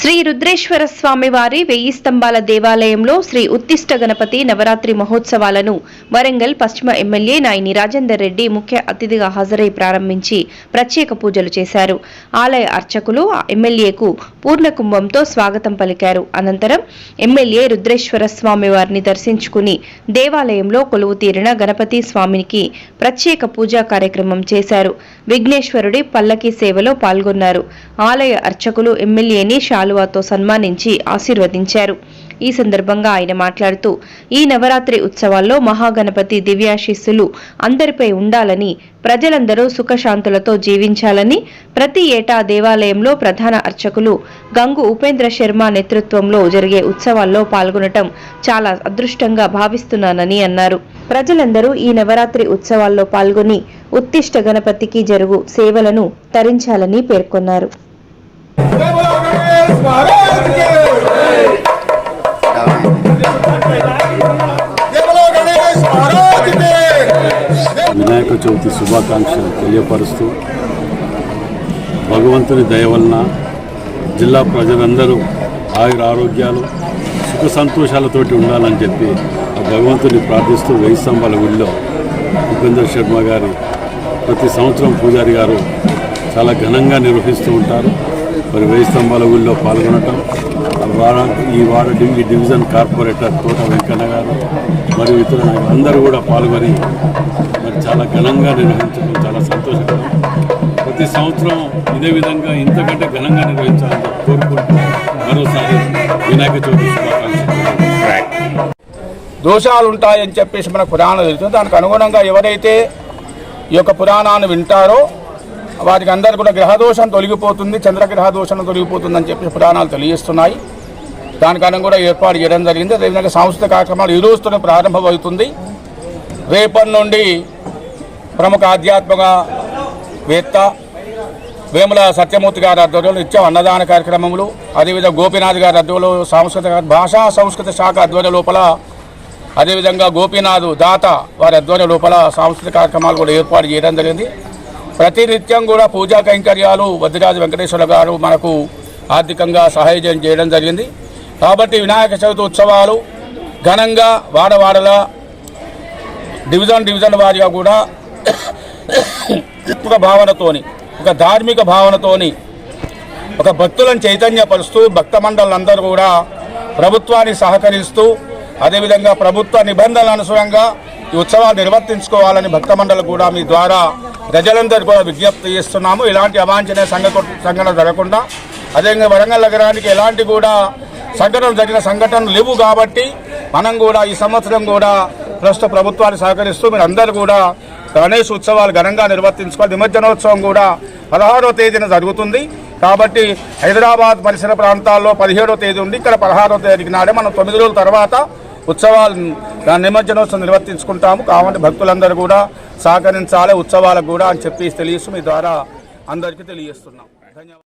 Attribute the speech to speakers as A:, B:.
A: శ్రీ రుద్రేశ్వర స్వామి వారి వెయ్యి స్తంభాల దేవాలయంలో శ్రీ ఉత్తిష్ట గణపతి నవరాత్రి మహోత్సవాలను వరంగల్ పశ్చిమ ఎమ్మెల్యే నాయని రాజేందర్ రెడ్డి ముఖ్య అతిథిగా హాజరై ప్రారంభించి ప్రత్యేక పూజలు చేశారు. ఆలయ అర్చకులు ఎమ్మెల్యేకు పూర్ణ కుంభంతో స్వాగతం పలికారు. అనంతరం ఎమ్మెల్యే రుద్రేశ్వర స్వామి వారిని దర్శించుకుని దేవాలయంలో కొలువు తీరిన గణపతి స్వామికి ప్రత్యేక పూజా కార్యక్రమం చేశారు. విఘ్నేశ్వరుడి పల్లకి సేవలో పాల్గొన్నారు. ఆలయ అర్చకులు ఎమ్మెల్యేని శాలువాతో సన్మానించి ఆశీర్వదించారు. ఈ సందర్భంగా ఆయన మాట్లాడుతూ ఈ నవరాత్రి ఉత్సవాల్లో మహాగణపతి దివ్యాశీస్సులు అందరిపై ఉండాలని ప్రజలందరూ సుఖశాంతులతో జీవించాలని ప్రతి ఏటా దేవాలయంలో ప్రధాన అర్చకులు గంగు ఉపేంద్ర శర్మ నేతృత్వంలో జరిగే ఉత్సవాల్లో పాల్గొనటం చాలా అదృష్టంగా భావిస్తున్నానని అన్నారు. ప్రజలందరూ ఈ నవరాత్రి ఉత్సవాల్లో పాల్గొని ఉత్తిష్ట గణపతికి జరుగు సేవలను తరించాలని పేర్కొన్నారు.
B: వినాయక చవితి శుభాకాంక్షలు తెలియపరుస్తూ భగవంతుని దయ వలన జిల్లా ప్రజలందరూ ఆయుర ఆరోగ్యాలు సుఖ సంతోషాలతోటి ఉండాలని చెప్పి ఆ భగవంతుని ప్రార్థిస్తూ వెయ్యి స్తంభాల గుడిలో ఉపేందర్ శర్మ గారి ప్రతి సంవత్సరం పూజారి గారు చాలా ఘనంగా నిర్వహిస్తూ ఉంటారు. మరి వెయ్యి స్తంభాల గుడిలో పాల్గొనటం వాడ ఈ వాడ డి- ఈ డివిజన్ కార్పొరేటర్ తోట వెంకన్న గారు మరియు ఇతర అందరూ కూడా పాల్గొని మరి చాలా ఘనంగా నిర్వహించడం చాలా సంతోషకరం. ప్రతి సంవత్సరం ఇదే విధంగా ఇంతకంటే ఘనంగా నిర్వహించాలని కోరుకుంటూ మరోసారి వినాయక చవితి
C: దోషాలు ఉంటాయని చెప్పేసి మన పురాణం తెలుస్తుంది. దానికి అనుగుణంగా ఎవరైతే ఈ యొక్క పురాణాన్ని వింటారో వారికి అందరు కూడా గ్రహదోషం తొలగిపోతుంది చంద్రగ్రహ దోషం తొలగిపోతుంది అని చెప్పి పురాణాలు తెలియజేస్తున్నాయి. దాని కారణం కూడా ఏర్పాటు చేయడం జరిగింది. అదేవిధంగా సాంస్కృతిక కార్యక్రమాలు ఈ రోజుతోనే ప్రారంభమవుతుంది. రేపటి నుండి ప్రముఖ ఆధ్యాత్మిక వేత్త వేముల సత్యమూర్తి గారి ఆధ్వర్యంలో నిత్యం అన్నదాన కార్యక్రమములు అదేవిధంగా గోపీనాథ్ గారి ఆధ్వర్యంలో సాంస్కృతిక భాషా సంస్కృతి శాఖ ఆధ్వర్యం లోపల అదేవిధంగా గోపీనాథ్ దాత వారి ఆధ్వర్యం లోపల సాంస్కృతిక కార్యక్రమాలు కూడా ఏర్పాటు చేయడం జరిగింది. ప్రతినిత్యం కూడా పూజా కైంకర్యాలు వద్దిరాజు వెంకటేశ్వర గారు మనకు ఆర్థికంగా సహాయం చేయడం జరిగింది. కాబట్టి వినాయక చవితి ఉత్సవాలు ఘనంగా వాడవాడల డివిజన్ డివిజన్ వారిగా కూడా ఒక భావనతోని ఒక ధార్మిక భావనతోని ఒక భక్తులను చైతన్యపరుస్తూ భక్త మండలందరూ కూడా ప్రభుత్వాన్ని సహకరిస్తూ అదేవిధంగా ప్రభుత్వ నిబంధనల అనుసరంగా ఈ ఉత్సవాలు నిర్వర్తించుకోవాలని భక్త మండలి కూడా మీ ద్వారా ప్రజలందరూ కూడా విజ్ఞప్తి చేస్తున్నాము. ఇలాంటి అవాంఛనీయ సంఘటన సంఘటన జరగకుండా అదేవిధంగా వరంగల్ నగరానికి ఎలాంటి కూడా సంఘటనలు జరిగిన సంఘటనలు లేవు కాబట్టి మనం కూడా ఈ సంవత్సరం కూడా ప్రస్తుత ప్రభుత్వాన్ని సహకరిస్తూ మీరు అందరూ కూడా గణేష్ ఉత్సవాలు ఘనంగా నిర్వర్తించుకోవాలి. నిమజ్జనోత్సవం కూడా పదహారో తేదీన జరుగుతుంది. కాబట్టి హైదరాబాద్ పరిసర ప్రాంతాల్లో పదిహేడో తేదీ ఉంది. ఇక్కడ పదహారో తేదీకి నాడే మనం తొమ్మిది రోజుల తర్వాత ఉత్సవాలు దాని నిమజ్జనోత్సవం నిర్వర్తించుకుంటాము. కాబట్టి భక్తులందరూ కూడా సహకరించాలి ఉత్సవాలకు కూడా అని చెప్పి తెలియస్తూ మీ ద్వారా అందరికీ తెలియజేస్తున్నాం. ధన్యవాదాలు.